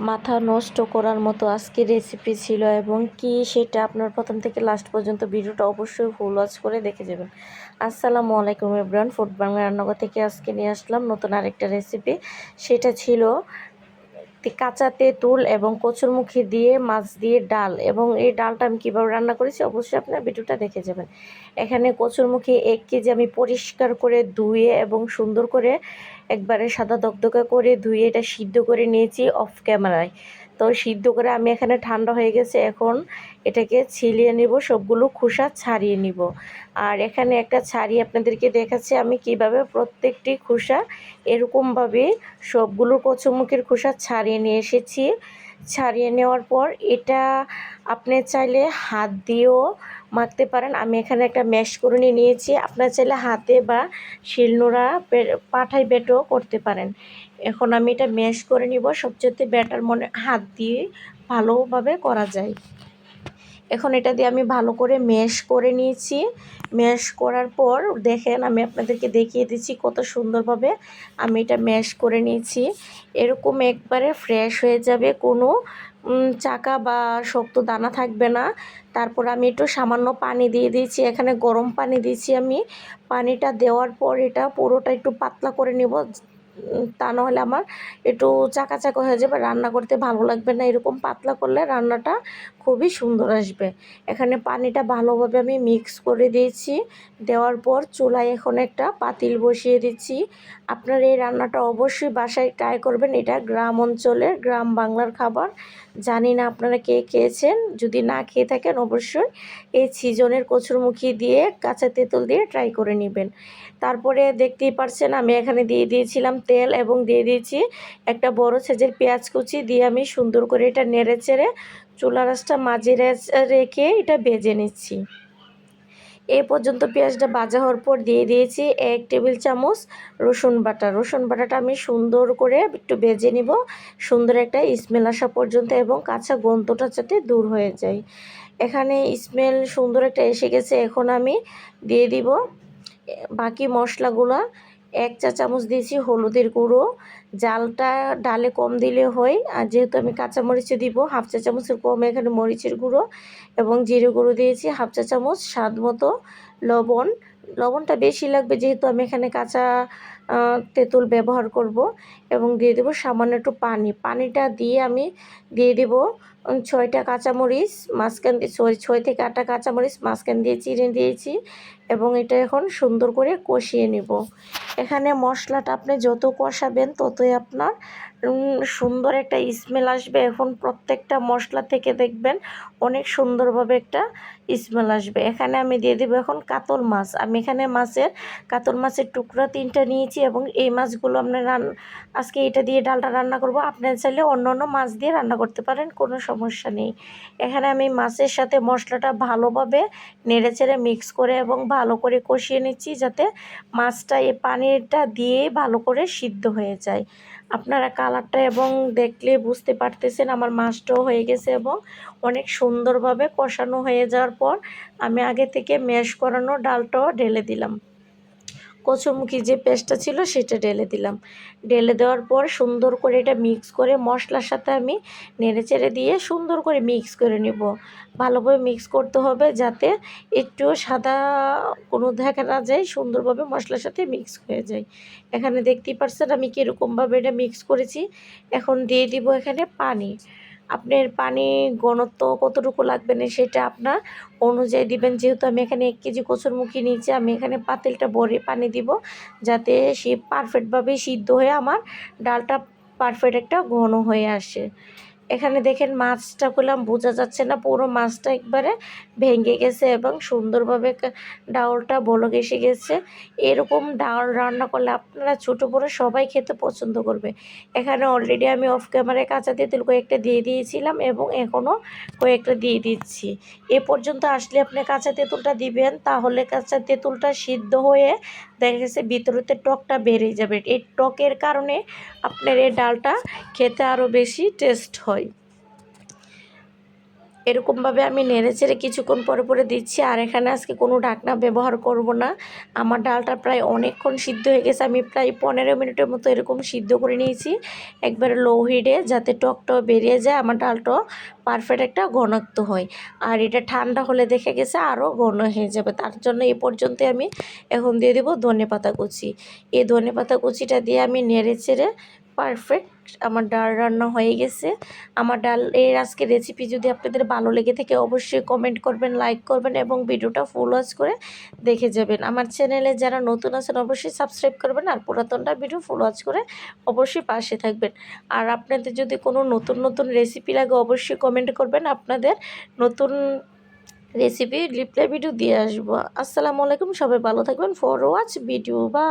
মাথা নষ্ট করার মতো আজকে রেসিপি ছিল এবং কি সেটা আপনার প্রথম থেকে লাস্ট পর্যন্ত ভিডিওটা অবশ্যই ফুল ওয়াচ করে দেখে যাবেন। আসসালামু আলাইকুম ইব্রান ফুড বাংলা রান্নাঘর থেকে আজকে নিয়ে আসলাম নতুন আরেকটা রেসিপি সেটা ছিল কাঁচা তেঁতুল এবং কচুরমুখী দিয়ে, মাছ দিয়ে ডাল এবং এই ডালটা আমি কীভাবে রান্না করেছি অবশ্যই আপনার ভিডিওটা দেখে যাবেন। এখানে কচুরমুখী এক কেজি আমি পরিষ্কার করে ধুয়ে এবং সুন্দর করে একবারে সাদা দগদগা করে ধুয়ে এটা সিদ্ধ করে নিয়েছি অফ ক্যামেরায়। তো সিদ্ধ করে আমি এখানে ঠান্ডা হয়ে গেছে। এখন এটাকে ছিলিয়ে নিব, সবগুলো খোসা ছাড়িয়ে নিব। আর এখানে একটা ছাড়িয়ে আপনাদেরকে দেখাচ্ছি আমি কীভাবে প্রত্যেকটি খোসা এরকমভাবে সবগুলো কচুমুখের খোসা ছাড়িয়ে নিয়ে এসেছি। ছাড়িয়ে নেওয়ার পর এটা আপনি চাইলে হাত দিয়েও মাখতে পারেন। আমি এখানে একটা ম্যাশ করে নিয়ে নিয়েছি। আপনার চাইলে হাতে বা শিলনোড়া পে- পাঠাই বেটও করতে পারেন। এখন আমি এটা ম্যাশ করে নিব। সবচেয়ে ব্যাটার মনে, হাত দিয়ে ভালোভাবে করা যায়। এখন এটা দিয়ে আমি ভালো করে ম্যাশ করে নিয়েছি। ম্যাশ করার পর দেখেন, আমি আপনাদেরকে দেখিয়ে দিচ্ছি কত সুন্দরভাবে আমি এটা ম্যাশ করে নিয়েছি। এরকম একবারে ফ্রেশ হয়ে যাবে কোনো চাকা বা শক্ত দানা থাকবে না। তারপর আমি একটু সামান্য পানি দিয়ে দিয়েছি। এখানে গরম পানি দিয়েছি আমি। পানিটা দেওয়ার পর এটা পুরোটা একটু পাতলা করে নেব। তা নাহলে আমার একটু চাকা চাকা হয়ে যাবে। রান্না করতে ভালো লাগবে না। এরকম পাতলা করলে রান্নাটা খুবই সুন্দর আসবে। এখানে পানিটা ভালোভাবে আমি মিক্স করে দিয়েছি। দেওয়ার পর চুলায় এখন একটা পাতিল বসিয়ে দিচ্ছি। আপনারা এই রান্নাটা অবশ্যই বাসায় ট্রাই করবেন। এটা গ্রাম অঞ্চলের, গ্রাম বাংলার খাবার। জানি না আপনারা কে খেয়েছেন। যদি না খেয়ে থাকেন অবশ্যই এই সিজনের কচুরমুখী দিয়ে কাঁচা তেঁতুল দিয়ে ট্রাই করে নেবেন। তারপরে দেখতেই পারছেন আমি এখানে দিয়ে দিয়েছিলাম তেল এবং দিয়ে দিয়েছি একটা বড় সাইজের পেঁয়াজ কুচি দিয়ে আমি সুন্দর করে এটা নেড়ে চেড়ে চুলা রাসটা মাঝে রেখে এটা ভেজে নিচ্ছি। এ পর্যন্ত পেঁয়াজটা ভাজা হওয়ার পর দিয়ে দিয়েছি এক টেবিল চামচ রসুন বাটা। রসুন বাটাটা আমি সুন্দর করে একটু ভেজে নিব। সুন্দর একটা স্মেল আসা পর্যন্ত এবং কাঁচা গন্ধটা যাতে দূর হয়ে যায়। এখানে স্মেল সুন্দর একটা এসে গেছে। এখন আমি দিয়ে দিব বাকি মশলাগুলো। এক চা চামচ দিয়েছি হলুদের গুঁড়ো। জালটা ডালে কম দিলে হয়। আর যেহেতু আমি কাঁচা মরিচে দিব, হাফ চা চামচের কম এখানে মরিচের গুঁড়ো এবং জিরে গুঁড়ো দিয়েছি, হাফ চা চামচ স্বাদ মতো লবণ। লবণটা বেশি লাগবে যেহেতু আমি এখানে কাঁচা তেঁতুল ব্যবহার করব এবং দিয়ে দেবো সামান্য একটু পানি। পানিটা দিয়ে আমি দিয়ে দেব ছয়টা কাঁচামরিচ, মাঝখান দিয়ে ছয় ছয় থেকে আটটা কাঁচামরিচ, মাঝখান দিয়ে চিড়ে দিয়েছি এবং এটা এখন সুন্দর করে কষিয়ে নেব। এখানে মশলাটা আপনি যত কষাবেন ততই আপনার সুন্দর একটা স্মেল আসবে। এখন প্রত্যেকটা মশলা থেকে দেখবেন অনেক সুন্দরভাবে একটা স্মেল আসবে। এখানে আমি দিয়ে দেবো এখন কাতল মাছ। আমি এখানে মাছের, কাতল মাছের টুকরা তিনটা নিয়েছি। এবং এই মাছগুলো আপনার রান, আজকে এটা দিয়ে ডালটা রান্না করব। আপনার চাইলে অন্য অন্য মাছ দিয়ে রান্না করতে পারেন, কোনো সমস্যা নেই। এখানে আমি মাছের সাথে মশলাটা ভালোভাবে নেড়ে চেড়ে মিক্স করে এবং ভালো করে কষিয়ে নিচ্ছি যাতে মাছটা এই পানিটা দিয়ে ভালো করে সিদ্ধ হয়ে যায়। আপনারা কালারটা এবং দেখলে বুঝতে পারতেছেন আমার মাছটাও হয়ে গেছে এবং অনেক সুন্দরভাবে কষানো হয়ে যাওয়ার পর আমি আগে থেকে ম্যাশ করানো ডালটাও ঢেলে দিলাম। কচুরমুখী যে পেস্টটা ছিল সেটা ঢেলে দিলাম। ঢেলে দেওয়ার পর সুন্দর করে এটা মিক্স করে মশলার সাথে আমি নেড়ে চেড়ে দিয়ে সুন্দর করে মিক্স করে নেব। ভালোভাবে মিক্স করতে হবে যাতে একটু সাদা কোনো দেখা না যায়, সুন্দরভাবে মশলার সাথে মিক্স হয়ে যায়। এখানে দেখতেই পারছেন আমি কীরকমভাবে এটা মিক্স করেছি। এখন দিয়ে দিব এখানে পানি। আপনার পানি ঘনত্ব কতটুকু লাগবে না সেটা আপনার অনুযায়ী দিবেন। যেহেতু আমি এখানে এক কেজি কচুরমুখী নিয়েছি, আমি এখানে পাতিলটা ভরে পানি দিব যাতে সে পারফেক্টভাবে সিদ্ধ হয়ে আমার ডালটা পারফেক্ট একটা ঘন হয়ে আসে। এখানে দেখেন মাছটা করলাম বোঝা যাচ্ছে না, পুরো মাছটা একবারে ভেঙে গেছে এবং সুন্দরভাবে ডাউলটা বলক এসে গেছে। এরকম ডাল রান্না করলে আপনারা ছোটো বড়ো সবাই খেতে পছন্দ করবে। এখানে অলরেডি আমি অফ ক্যামেরায় কাঁচা তেঁতুল কয়েকটা দিয়ে দিয়েছিলাম এবং এখনও কয়েকটা দিয়ে দিচ্ছি। এ পর্যন্ত আসলে আপনি কাঁচা তেঁতুলটা দিবেন, তাহলে কাঁচা তেঁতুলটা সিদ্ধ হয়ে দেখা গেছে ভিতরেতে টকটা বেড়ে যাবে। এই টকের কারণে আপনার এই ডালটা খেতে আরও বেশি টেস্ট হয়। এরকমভাবে আমি নেড়ে চেড়ে কিছুক্ষণ পরে পরে দিচ্ছি। আর এখানে আজকে কোনো ঢাকনা ব্যবহার করব না। আমার ডালটা প্রায় অনেকক্ষণ সিদ্ধ হয়ে গেছে। আমি প্রায় পনেরো মিনিটের মতো এরকম সিদ্ধ করে নিয়েছি। একবারে লো হিটে যাতে টকটাও বেরিয়ে যায়। আমার ডালটাও পারফেক্ট একটা ঘনত্ব হয়। আর এটা ঠান্ডা হলে দেখে গেছে আরও ঘন হয়ে যাবে। তার জন্য এই পর্যন্ত আমি এখন দিয়ে দেবো ধনে পাতা কুচি। এই ধনে পাতা কুচিটা দিয়ে আমি নেড়ে চেড়ে পারফেক্ট আমার ডাল রান্না হয়ে গেছে। আমার ডাল এর আজকে রেসিপি যদি আপনাদের ভালো লেগে থাকে, অবশ্যই কমেন্ট করবেন লাইক করবেন এবং ভিডিওটা ফুল ওয়াচ করে দেখে যাবেন। আমার চ্যানেলে যারা নতুন আছেন, অবশ্যই সাবস্ক্রাইব করবেন আর পুরাতনটা ভিডিও ফুল ওয়াচ করে অবশ্যই পাশে থাকবেন। আর আপনাদের যদি কোনো নতুন নতুন রেসিপি লাগে, অবশ্যই কমেন্ট করবেন। আপনাদের নতুন রেসিপি রিপ্লাই ভিডিও দিয়ে আসব। আসসালামু আলাইকুম, সবাই ভালো থাকবেন। ফর ওয়াচ ভিডিও বা